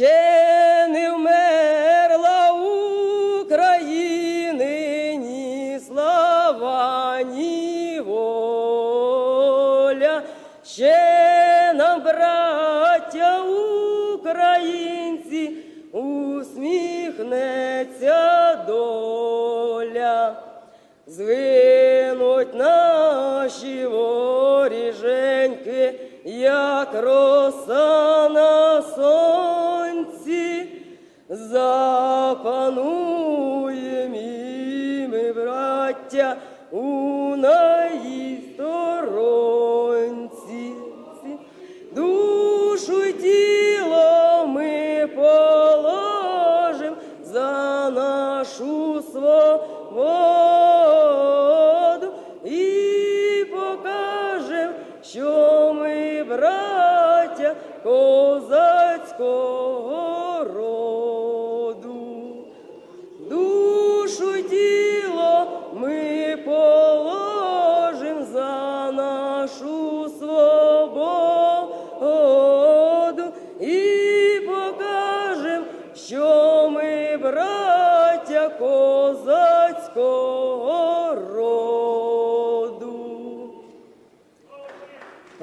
Ще не вмерла України ні слава, ні воля. Ще нам, браття українці, усміхнеться доля. Звинуть наші воріженьки, як роса на сонці, запануєм і ми, браття, у наїй сторонці. Душу й тіло ми положим за нашу свободу і покажем, що ми браття козацького покажем,